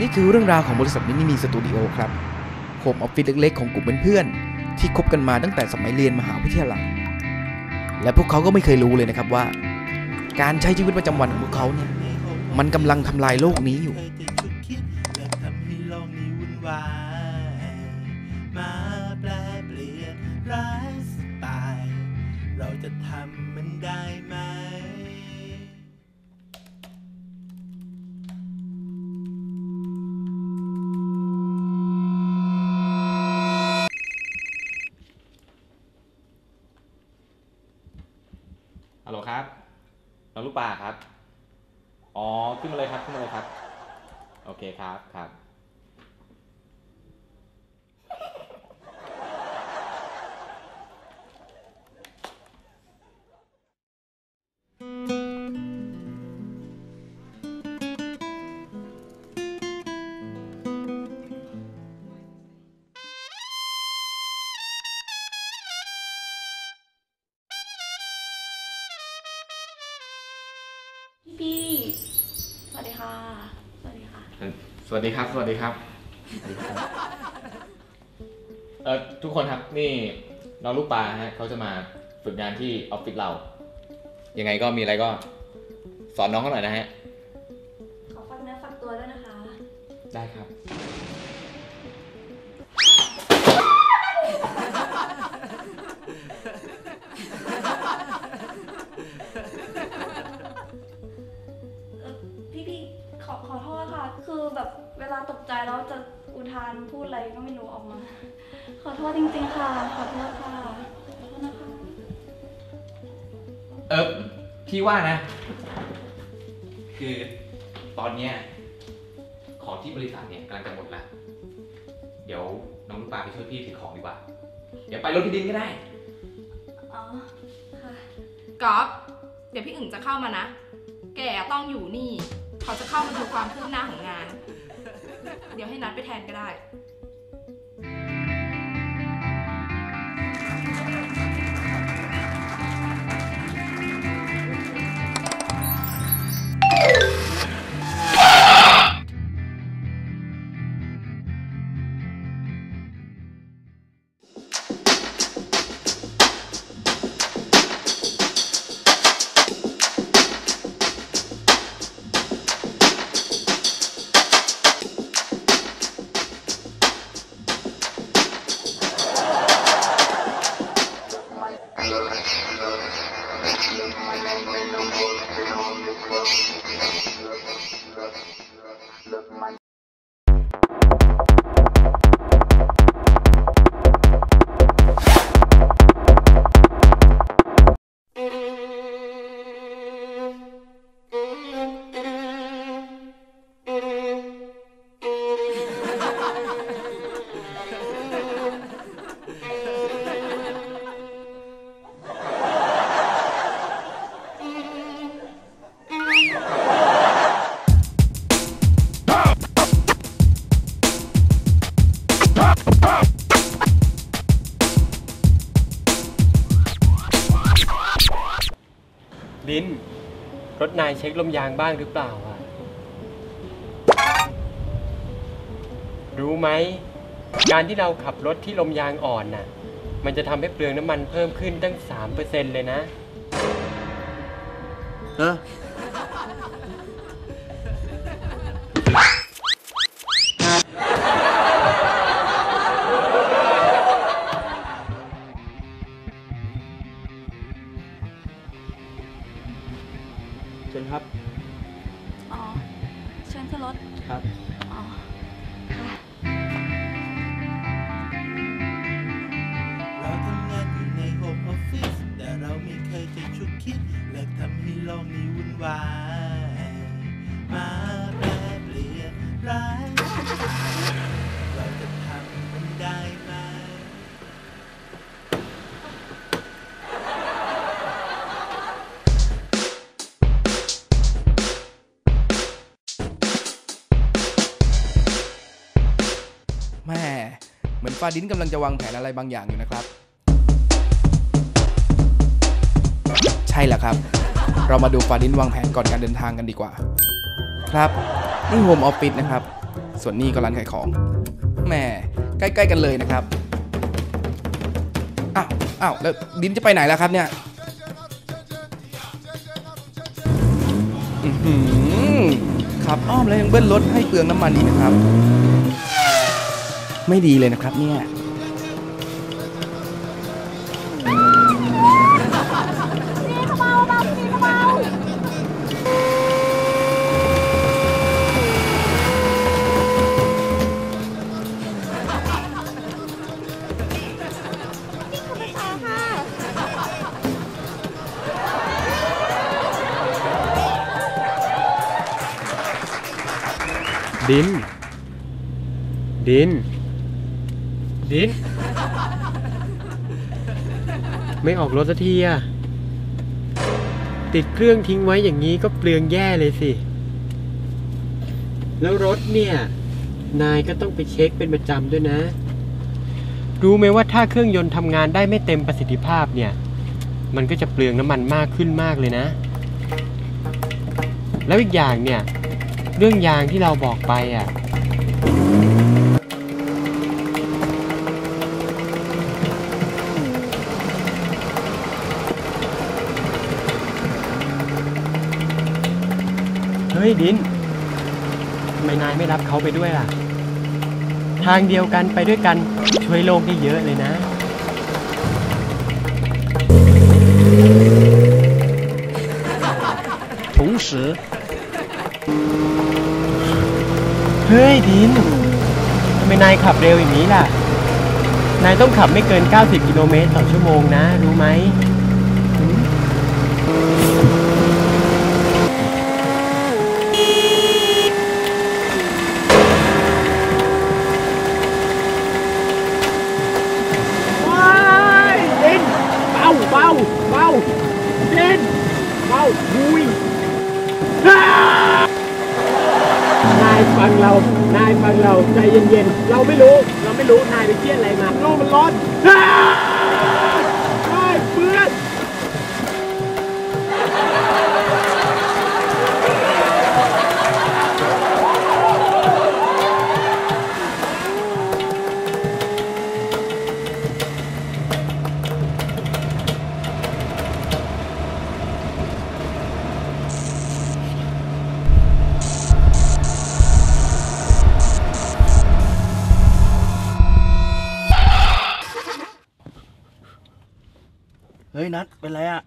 นี่คือเรื่องราวของบริษัทมินิมีสตูดิโอครับโฮมออฟฟิศเล็กๆของกลุ่มเพื่อนๆที่คบกันมาตั้งแต่สมัยเรียนมหาวิทยาลัย และพวกเขาก็ไม่เคยรู้เลยนะครับว่า การใช้ชีวิตประจำวันของพวกเขาเนี่ยมันกำลังทำลายโลกนี้อยู่ น้องลูกปลาครับ อ๋อ ขึ้นมาเลยครับ ขึ้นมาเลยครับ โอเคครับ ครับ พี่ปี้สวัสดีค่ะ สวัสดีค่ะ สวัสดีครับ สวัสดีครับ เออทุกคนครับนี่น้องลูกปลาฮะเขาจะมาฝึกงานที่ออฟฟิศเรา ยังไงก็มีอะไรก็ สอนน้องเขาหน่อยนะฮะ ขอฝากเนื้อฝากตัวด้วยนะคะ ได้ครับ อะไรก็ไม่รู้ออกมา ขอโทษจริงๆค่ะ ขอโทษค่ะ ขอโทษนะคะ เออพี่ว่านะ คือตอนเนี้ยของที่บริษัทเนี่ยกำลังจะหมดแล้วเดี๋ยวน้องลูกปลาไปช่วยพี่ถือของดีกว่า เดี๋ยวไปรถพี่ดินก็ได้ อ๋อ ค่ะ ก๊อฟเดี๋ยวพี่อึ่งจะเข้ามานะ แกต้องอยู่นี่ เขาจะเข้ามาดูความคืบหน้าของงาน เดี๋ยวให้นัดไปแทนก็ได้ ลินรถนายเช็คลมยางบ้างหรือเปล่าอะ รู้ไหม การที่เราขับรถที่ลมยางอ่อนน่ะ มันจะทำให้เปลืองน้ำมันเพิ่มขึ้นตั้ง 3%เลยนะ เออ วายมาแปรเปลี่ยนไลฟ์สไตล์เราจะทำมันได้ไหมแม่เหมือนฟาดินกำลังจะวางแผนอะไรบางอย่างอยู่นะครับ ใช่แล้วครับ เรามาดูฟาดินวางแผนก่อนการเดินทางกันดีกว่า ครับนี่โฮมออฟฟิศนะครับ ส่วนนี้ก็ร้านขายของแหมใกล้ๆกันเลยนะครับอ้าวอ้าวแล้วดินจะไปไหนแล้วครับเนี่ยขับอ้อมแล้วยังเบิ้ลรถให้เปลืองน้ำมันอีกนะครับ ไม่ดีเลยนะครับเนี่ย ดิน ดิน ดิน ไม่ออกรถสักทีอะติดเครื่องทิ้งไว้อย่างนี้ก็เปลืองแย่เลยสิ แล้วรถเนี่ย นายก็ต้องไปเช็คเป็นประจำด้วยนะ รู้ไหมว่าถ้าเครื่องยนต์ทำงานได้ไม่เต็มประสิทธิภาพเนี่ย มันก็จะเปลืองน้ำมันมากขึ้นมากเลยนะ แล้วอีกอย่างเนี่ย เรื่องยางที่เราบอกไปอะเฮ้ยดินทำไมนายไม่รับเขาไปด้วยล่ะ ทางเดียวกันไปด้วยกันช่วยโลกได้เยอะเลยนะ同时 เฮ้ยดินทำไมนายขับเร็วอย่างนี้ล่ะ นายต้องขับไม่เกิน 90 กิโลเมตรต่อชั่วโมงนะ รู้ไหมหืมว้ายดินเบาเบาเบาดินเบาหุย ฟังเรา นายฟังเราใจเย็นๆ เราไม่รู้ เราไม่รู้ นายไปเครียดอะไรมาโลกมันร้อน ฮ้ยนัดเป็นไรอะ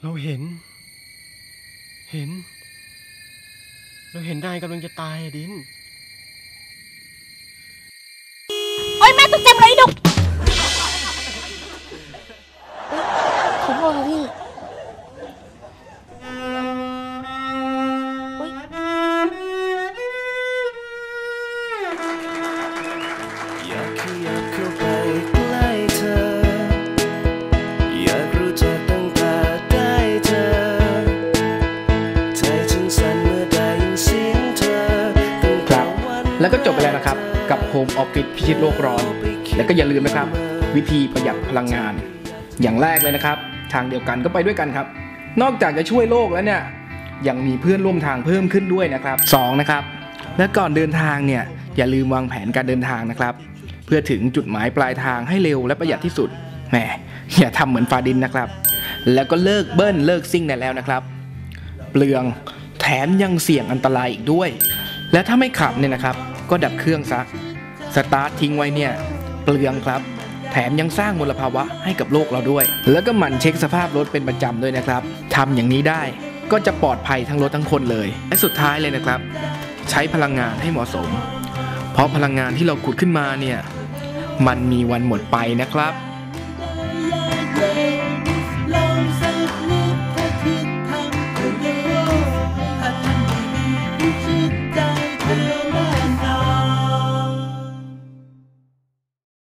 เราเห็น เห็น เราเห็นนายกำลังจะตายอะดิน โอ๊ยแม่ตกใจหมดเลยไอ้ดุก กับ Home Office พิชิตโลกร้อน แล้วก็อย่าลืมนะครับ วิธีประหยัดพลังงาน อย่างแรกเลยนะครับ ทางเดียวกันก็ไปด้วยกันครับ นอกจากจะช่วยโลกแล้วเนี่ยยังมีเพื่อนร่วมทางเพิ่มขึ้นด้วยนะครับสองนะครับและก่อนเดินทางเนี่ยอย่าลืมวางแผนการเดินทางนะครับ เพื่อถึงจุดหมายปลายทางให้เร็วและประหยัดที่สุดแหมอย่าทำเหมือนฟาดินนะครับ แล้วก็เลิกเบิ้ลเลิกซิ่งได้แล้วนะครับ เปลืองแถมยังเสี่ยงอันตรายอีกด้วย และถ้าไม่ขับเนี่ยนะครับ ก็ดับเครื่องซะ สตาร์ททิ้งไว้เนี่ยเปลืองครับ แถมยังสร้างมลภาวะให้กับโลกเราด้วย แล้วก็หมั่นเช็คสภาพรถเป็นประจำด้วยนะครับทำอย่างนี้ได้ก็จะปลอดภัยทั้งรถทั้งคนเลย และสุดท้ายเลยนะครับ ใช้พลังงานให้เหมาะสม เพราะพลังงานที่เราขุดขึ้นมาเนี่ยมันมีวันหมดไปนะครับ